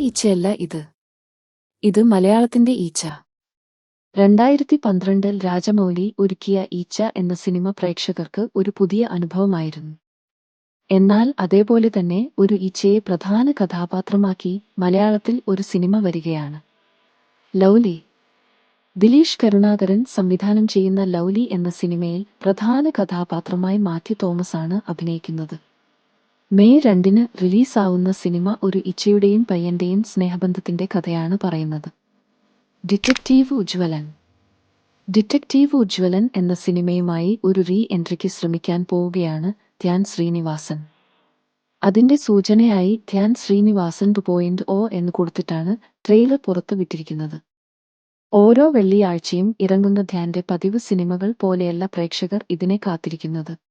ഈച്ചയല്ല ഇത്. ഇത് മലയാളത്തിന്റെ ഈച്ച. രണ്ടായിരത്തി പന്ത്രണ്ടിൽ രാജമൗലി ഒരുക്കിയ ഈച്ച എന്ന സിനിമ പ്രേക്ഷകർക്ക് ഒരു പുതിയ അനുഭവമായിരുന്നു. എന്നാൽ അതേപോലെ തന്നെ ഒരു ഈച്ചയെ പ്രധാന കഥാപാത്രമാക്കി മലയാളത്തിൽ ഒരു സിനിമ വരികയാണ്. ലൗലി. ദിലീഷ് കരുണാകരൻ സംവിധാനം ചെയ്യുന്ന ലൗലി എന്ന സിനിമയിൽ പ്രധാന കഥാപാത്രമായി മാത്യു തോമസ് ആണ് അഭിനയിക്കുന്നത്. മെയ് രണ്ടിന് റിലീസാവുന്ന സിനിമ ഒരു ഇച്ചയുടെയും പയ്യന്റെയും സ്നേഹബന്ധത്തിന്റെ കഥയാണ് പറയുന്നത്. ഡിറ്റക്റ്റീവ് ഉജ്വലൻ ഡിറ്റക്റ്റീവ് ഉജ്വലൻ എന്ന സിനിമയുമായി ഒരു റീ എൻട്രിക്ക് ശ്രമിക്കാൻ പോവുകയാണ് ധ്യാൻ ശ്രീനിവാസൻ. അതിന്റെ സൂചനയായി Dhyan Sreenivasan two point O എന്ന് കൊടുത്തിട്ടാണ് ട്രെയിലർ പുറത്തു വിട്ടിരിക്കുന്നത്. ഓരോ വെള്ളിയാഴ്ചയും ഇറങ്ങുന്ന ധ്യാന്റെ പതിവ് സിനിമകൾ പോലെയല്ല പ്രേക്ഷകർ ഇതിനെ കാത്തിരിക്കുന്നത്.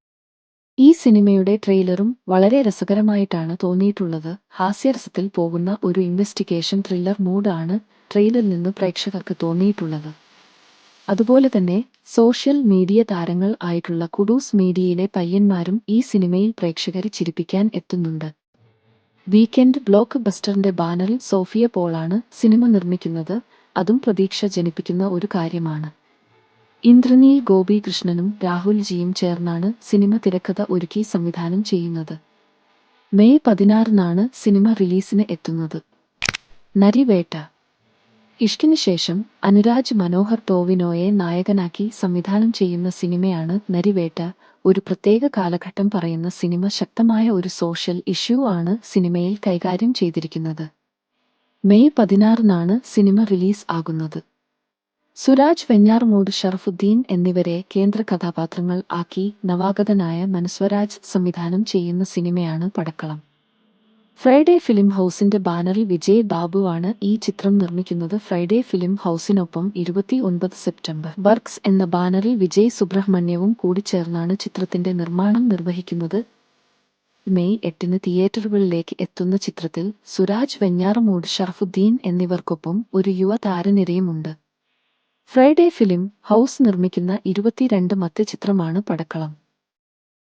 ഈ സിനിമയുടെ ട്രെയിലറും വളരെ രസകരമായിട്ടാണ് തോന്നിയിട്ടുള്ളത്. ഹാസ്യരസത്തിൽ പോകുന്ന ഒരു ഇൻവെസ്റ്റിഗേഷൻ ത്രില്ലർ മൂഡാണ് ട്രെയിലറിൽ നിന്ന് പ്രേക്ഷകർക്ക് തോന്നിയിട്ടുള്ളത്. അതുപോലെ തന്നെ സോഷ്യൽ മീഡിയ താരങ്ങൾ ആയിട്ടുള്ള കുഡൂസ് മീഡിയയിലെ പയ്യന്മാരും ഈ സിനിമയിൽ പ്രേക്ഷകരെ ചിരിപ്പിക്കാൻ എത്തുന്നുണ്ട്. വീക്കെൻഡ് ബ്ലോക്ക് ബസ്റ്ററിന്റെ ബാനറിൽ സോഫിയ പോളാണ് സിനിമ നിർമ്മിക്കുന്നത്. അതും പ്രതീക്ഷ ജനിപ്പിക്കുന്ന ഒരു കാര്യമാണ്. ഇന്ദ്രനീൽ ഗോപികൃഷ്ണനും രാഹുൽജിയും ചേർന്നാണ് സിനിമ തിരക്കഥ ഒരുക്കി സംവിധാനം ചെയ്യുന്നത്. മെയ് പതിനാറിനാണ് സിനിമ റിലീസിന് എത്തുന്നത്. നരിവേട്ട. ഇഷ്കിന് ശേഷം അനുരാജ് മനോഹർ ടോവിനോയെ നായകനാക്കി സംവിധാനം ചെയ്യുന്ന സിനിമയാണ് നരിവേട്ട. ഒരു പ്രത്യേക കാലഘട്ടം പറയുന്ന സിനിമ ശക്തമായ ഒരു സോഷ്യൽ ഇഷ്യൂ ആണ് സിനിമയിൽ കൈകാര്യം ചെയ്തിരിക്കുന്നത്. മെയ് പതിനാറിനാണ് സിനിമ റിലീസ് ആകുന്നത്. സുരാജ് വെഞ്ഞാറമൂട് ഷറഫുദ്ദീൻ എന്നിവരെ കേന്ദ്ര കഥാപാത്രങ്ങൾ ആക്കി നവാഗതനായ മനസ്വരാജ് സംവിധാനം ചെയ്യുന്ന സിനിമയാണ് പടക്കളം. ഫ്രൈഡേ ഫിലിം ഹൗസിന്റെ ബാനറിൽ വിജയ് ബാബുവാണ് ഈ ചിത്രം നിർമ്മിക്കുന്നത്. ഫ്രൈഡേ ഫിലിം ഹൗസിനൊപ്പം ഇരുപത്തി ഒൻപത് സെപ്റ്റംബർ ബർക്സ് എന്ന ബാനറിൽ വിജയ് സുബ്രഹ്മണ്യവും കൂടി ചേർന്നാണ് ചിത്രത്തിന്റെ നിർമ്മാണം നിർവഹിക്കുന്നത്. മെയ് എട്ടിന് തിയേറ്ററുകളിലേക്ക് എത്തുന്ന ചിത്രത്തിൽ സുരാജ് വെഞ്ഞാറമൂട് ഷറഫുദ്ദീൻ എന്നിവർക്കൊപ്പം ഒരു യുവ താരനിരയുമുണ്ട് ഫ്രൈഡേ ഫിലിം ഹൗസ് നിർമ്മിക്കുന്ന ഇരുപത്തിരണ്ട് മറ്റ് ചിത്രമാണ് പടക്കളം.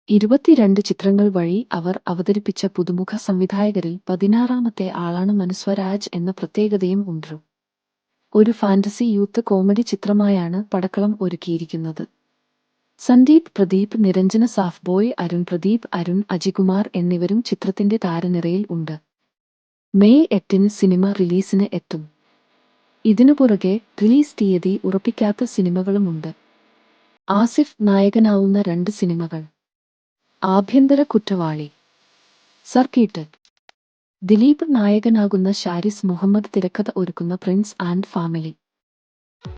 ഇരുപത്തിരണ്ട് ചിത്രങ്ങൾ വഴി അവർ അവതരിപ്പിച്ച പുതുമുഖ സംവിധായകരിൽ പതിനാറാമത്തെ ആളാണ് മനുസ്വരാജ് എന്ന പ്രത്യേകതയും ഉണ്ട്. ഒരു ഫാന്റസി യൂത്ത് കോമഡി ചിത്രമായാണ് പടക്കളം ഒരുക്കിയിരിക്കുന്നത്. സന്ദീപ് പ്രദീപ് നിരഞ്ജന സാഫ് ബോയ് അരുൺ പ്രദീപ് അരുൺ അജികുമാർ എന്നിവരും ചിത്രത്തിന്റെ താരനിരയിൽ ഉണ്ട്. മെയ് എട്ടിന് സിനിമ റിലീസിന് എത്തും. ഇതിനു പുറകെ റിലീസ് തീയതി ഉറപ്പിക്കാത്ത സിനിമകളുമുണ്ട്. ആസിഫ് നായകനാവുന്ന രണ്ട് സിനിമകൾ. ആഭ്യന്തര കുറ്റവാളി. സർക്കീട്ട്. ദിലീപ് നായകനാകുന്ന ഷാരിസ് മുഹമ്മദ് തിരക്കഥ ഒരുക്കുന്ന പ്രിൻസ് ആൻഡ് ഫാമിലി.